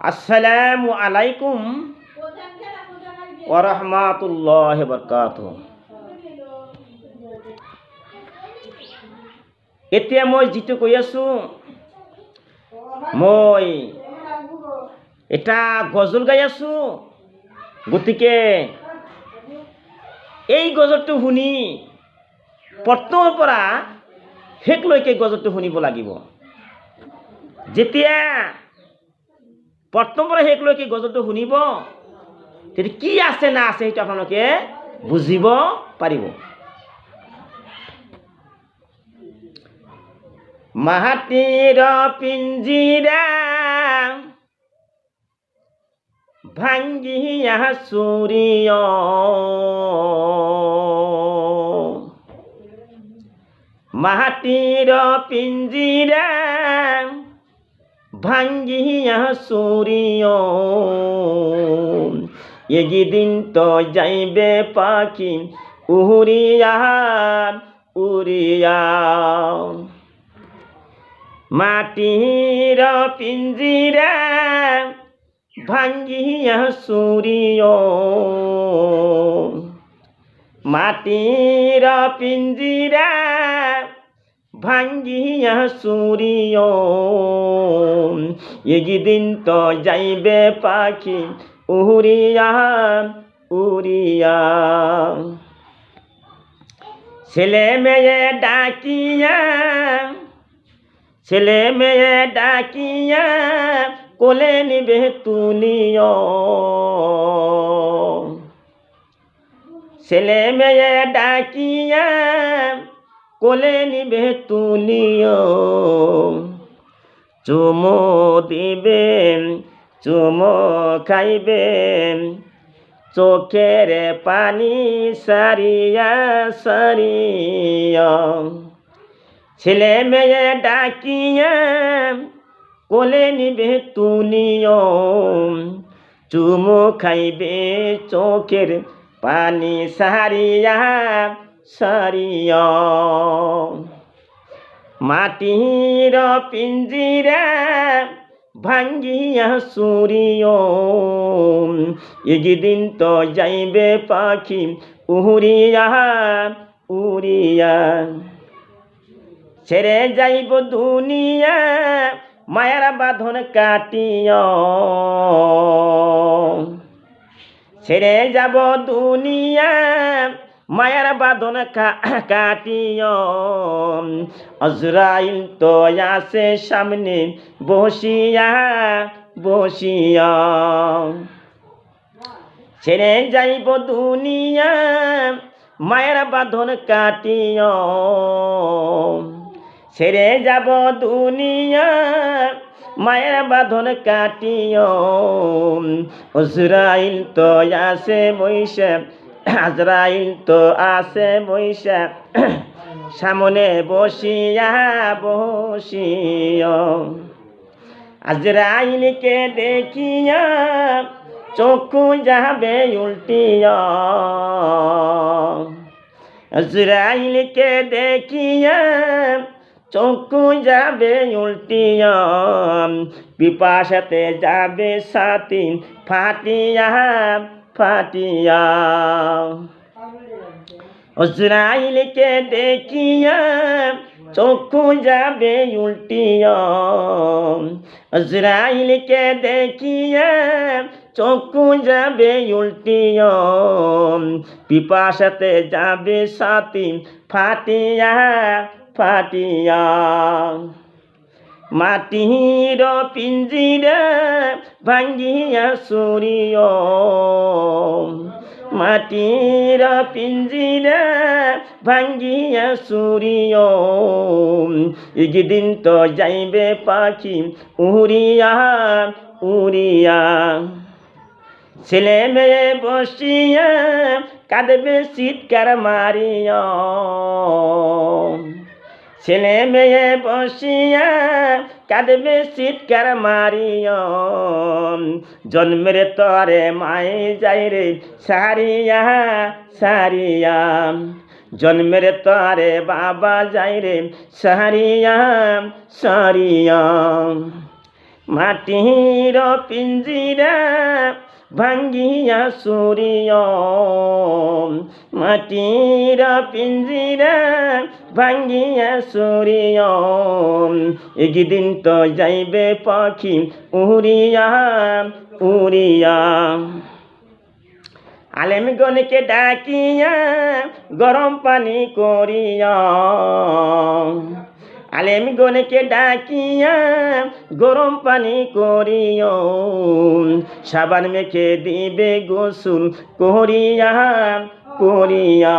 আসসালামু আলাইকুম ওরহমাতুল্লাহ বরকাত এতিয়া মই যিটো কৈ আছোঁ? মই এটা গজল গাই আছোঁ। গতিকে এই গজলটো শুনি প্ৰথমৰ পৰা শেষলৈকে গজলটো শুনিব লাগিব। যেতিয়া প্ৰথমৰ পৰা শেষলৈকে গজলটো শুনিব। তেতিয়া কি আছে, না আছে, সেইটো আপোনালোকে বুজিব পাৰিব। মাটিৰ পিঞ্জিৰা ভাঙ্গিয়া চুৰিয় মাটির পিঞ্জিরা ভাঙ্গিয়া চুরিয় এগিদিন তো যাইবে পাখি উহুরিয়া উড়িয়া। মাটির পিঞ্জিরা ভাঙ্গিয়া চুরিয় মাটির পিঞ্জিরা ভাঙ্গিয়া চুরিয় এগিদিন তো যাইবে পাখি, উড়িয়া উড়িয়া। ছেলে মেয়ে ডাকিয়া, ছেলে মেয়ে ডাকিয়া কোলে নিবে তুলিও। ছেলে মেয়ে ডাকিয়া কোলে নিবে তুলিও। চুমো দিবেন চুমো খাইবেন চোখের পানি সারিয়া সারিয়া ছেলে মেয়ে ডাকিয়া কোলে নিবে তুলিও। চুমো খাইবে, চোখের পানি সারিয়া সারিয়া। মাটির পিঞ্জিরা ভাঙ্গিয়া সুরিয় এগিদিন তো যাইবে পাখি উহুরিয়া উড়িয়া। ছেড়ে যাইব দুনিয়া, মায়ার বাঁধন কাটিয়। ছেড়ে যাব দুনিয়া মায়ার বাঁধন কাটিও অজরাইল তো আসে সামনে, বসিয়া বসিয়া। ছেড়ে যাইব দুনিয়া, মায়ের বাঁধন কাটিও ছেড়ে যাব দুনিয়া, মায়ের বাঁধন কাটিও অজরাইল তো আসে বৈশে আজরাইল তো আসে বৈশা সামনে বসিয়া বসিয়া আজরাইলকে দেখিয়া চক্ষু যাবে উল্টিয়া আজরাইলকে দেখিয়া চক্ষু যাবে উল্টিয়া পিপাসাতে যাবে সাথী ফাটিয়া ফাটিয়া। অজরাইলকে দেখিয়া চক্ষু যাবে উল্টিয়া। অজরাইলকে দেখিয়া চক্ষু যাবে উল্টিয়া। পিপাসাতে যাবে সাথী ফাটিয়া ফাটিয়া। মাটির পিঞ্জিরা ভাঙ্গিয়া সুরিয়। মাটির পিঞ্জিরা ভাঙ্গিয়া সুরিয়। একদিন তো যাইবে পাখি উড়িয়া উড়িয়া। ছেলে মেয়ে বসিয়া কাঁদবে শীতকার মারিয়া। ছেলে মেয়ে বসিয়া কাঁদবে শীতকার মারিয়া জন্মের তরে মায়ে যাই রে, সারিয়া সারিয়া। জন্মের তরে বাবা যাই রে, সারিয়া সারিয়া। মাটির পিঞ্জিরা ভাঙ্গিয়া সূর্য মাটির পিঞ্জিরা ভাঙ্গিয়া সূর্য একদিন তো যাইবে পাখি, উড়িয়া উড়িয়া। আলেম গণকে ডাকিয়া গরম পানি করিয়া আলেম গণকে ডাকিয়া গরম পানি করিও। সাবান মেখে দিবে গোসুল করিয়া করিয়া।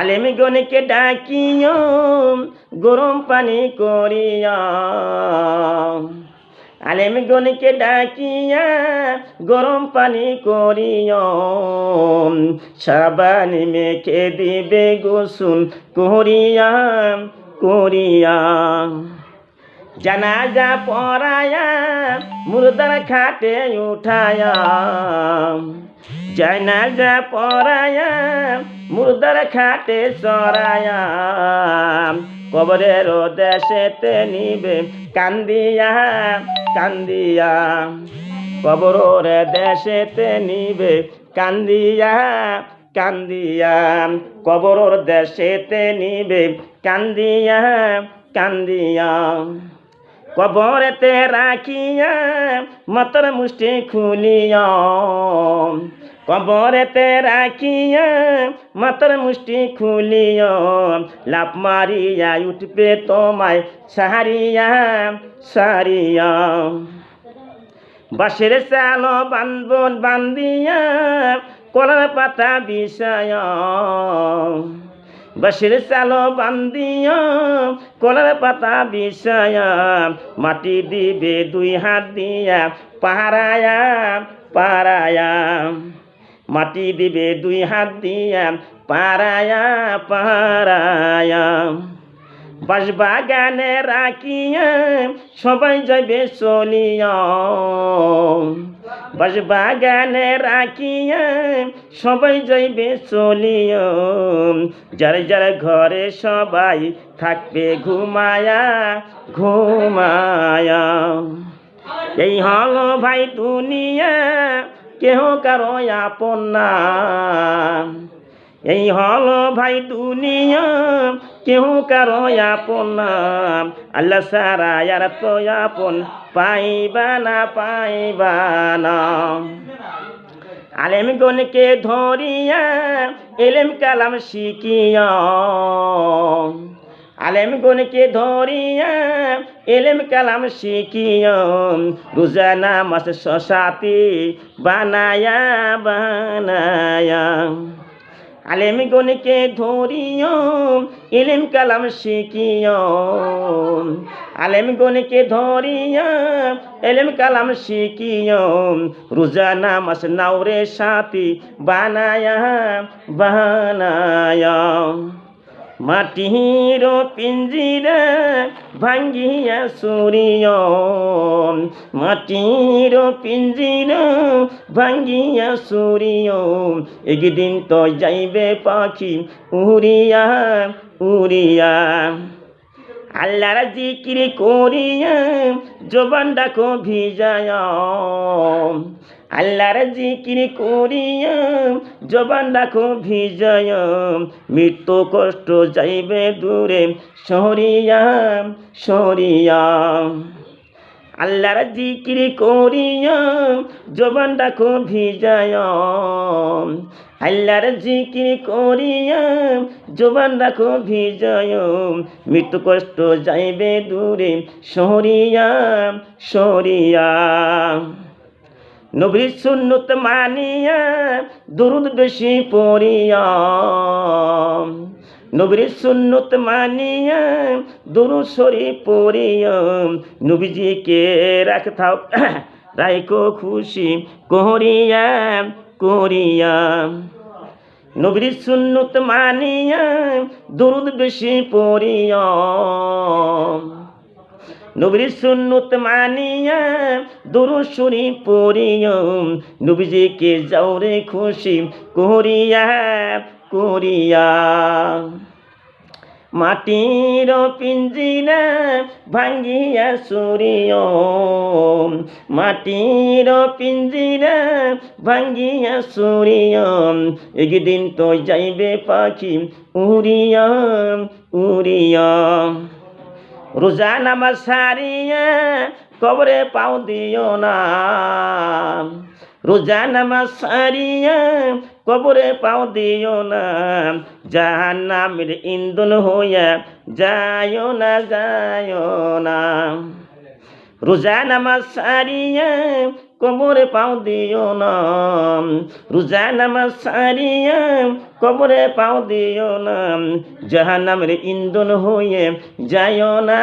আলেম গণকে ডাকিও গরম পানি করিয়া। আলেম গণকে ডাকিয়া গরম পানি করিও। সাবান মেখে দিবে গোসুল করিয়া করিয়া। জানাজা পড়ায়া মুর্দার খাটে উঠায়া। জানাজা পড়ায়া মুর্দার খাটে সরায়া কবরের দেশেতে নিবে, কান্দিয়া কান্দিয়া। কবরের দেশেতে নিবে, কান্দিয়া কান্দিয়া কবরের দেশেতে নিবে। কান্দিয়া কান্দিয়া, কবরেতে রাখিয়া মতর মুষ্টি খুলিয়া। কবরেতে রাখিয়া মতর মুষ্টি খুলিয়া। লাভ মারিয়া, উঠবে তোমায় সাহারিয়া সারিয়া বাঁশের চাল বান্ধন বান্দিয়া কলার পাতা বিষয়া। বাঁশের চাল বান্দিয়া কলার পাতা বিষয়া। মাটি দিবে দুই হাত দিয়া, পাহারায়া পাহারায়া মাটি দিবে দুই হাত দিয়া পাহারায়া পাহারায়া। বাঁশবাগানে রাখিয়া সবাই যাবে চলিয়া। বাঁশবাগানে রাখিয়া সবাই যাইবে চলিয়া। যার যার ঘরে সবাই থাকবে ঘুমায়া ঘুমায়া। এই হল ভাই দুনিয়া, কেহ কারও আপন না। এই হল ভাই দুনিয়া, কেহ কারও আপন আল্লাহ সারা আর তো আপন পাইবা না পাইবা না। আলেম গণকে ধরিয়া এলেম কালাম শিখিয়া আলেম গণকে ধরিয়া এলেম কালাম শিখিয়া, রোজা নামাজ সাথী বানায়া বানায়া। আলেম গণকে ধরিও এলেম কালাম শিখিও আলেম গণকে ধরিয়া এলেম কালাম শিখিও রোজা নামাজ নাওরে সাথী বানায়া বানায়া। মাটির পিঞ্জিরা ভাঙ্গিয়া সূর্য মাটির পিঞ্জিরা ভাঙ্গিয়া সূর্য একদিন তো যাইবে পাখি উড়িয়া উড়িয়া। আল্লাহর জিকির করিয়া জবান ডাকো ভিজায়া আল্লাহর জিকির করিয়া জবান ডাকো ভিজায়া মৃত্যু কষ্ট যাইবে দূরে সরিয়া সরিয়া আল্লাহর জিকির করিয়া জবান ডাকো ভিজায়া আল্লাহর জিকির করিয়া জবান রাখো ভিজয় মৃত্যু কষ্ট যাইবে দূরে সরিয়া সরিয়া নবীর সুন্নত মানিয়া দুরুদ বেশি পড়িয়া। নবীর সুন্নত মানিয়া দুরু সরি পড়িয়া। নবীজিকে রাখতাও রাইকো খুশি করিয়া করিয়া। নবীর সুন্নত মানিয়া দুরুদ বেশি পড়িয়া। নবীর সুন্নত মানিয়া দুরু শুনি পড়িয়া নবীজিকে যাওরে খুশি করিয়া করিয়া। মাটির পিঞ্জিরা ভাঙ্গিয়া সুরিয় মাটির পিঞ্জিরা ভাঙ্গিয়া সুরিয় একদিন তো যাইবে পাখি উড়িয়া উড়িয়া। রোজা নামাজ সারিয়া কবরে পাও দিও না। রোজা নামাজ সারিয়া কবরে পাও দিও না। জাহান নামের ইন্দন হইয়া যায়ও না যায় না। রোজা নামাজ সারিয়া কবরে পাও দিও না। রোজা নামাজ সারিয়া কবরে পাও দিও না। জাহান্নামের ইন্ধন হয়ে যায় না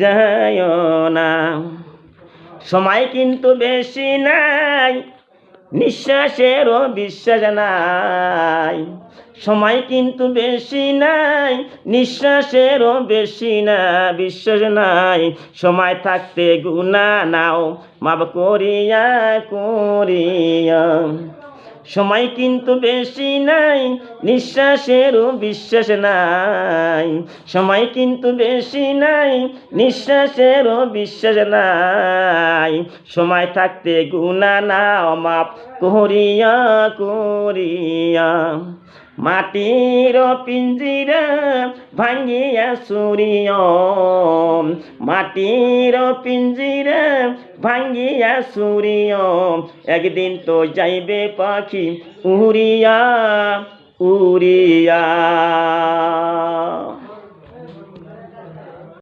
যায় না। সময় কিন্তু বেশি নাই, নিঃশ্বাসেরও বিশ্বাস নাই। সময় কিন্তু বেশি নাই, নিঃশ্বাসেরও বেশি না বিশ্বাস নাই। সময় থাকতে গুণা নাও মাপ করিয়া করিয়া। সময় কিন্তু বেশি নাই, নিঃশ্বাসেরও বিশ্বাস নাই। সময় কিন্তু বেশি নাই, নিঃশ্বাসেরও বিশ্বাস নাই। সময় থাকতে গুণা নাও মাপ করিয়া করিয়া। মাটির পিঞ্জিরা ভাঙ্গিয়া সূর্য মাটির পিঞ্জিরা ভাঙ্গিয়া সূর্য একদিন তো যাইবে পাখি উড়িয়া উড়িয়া।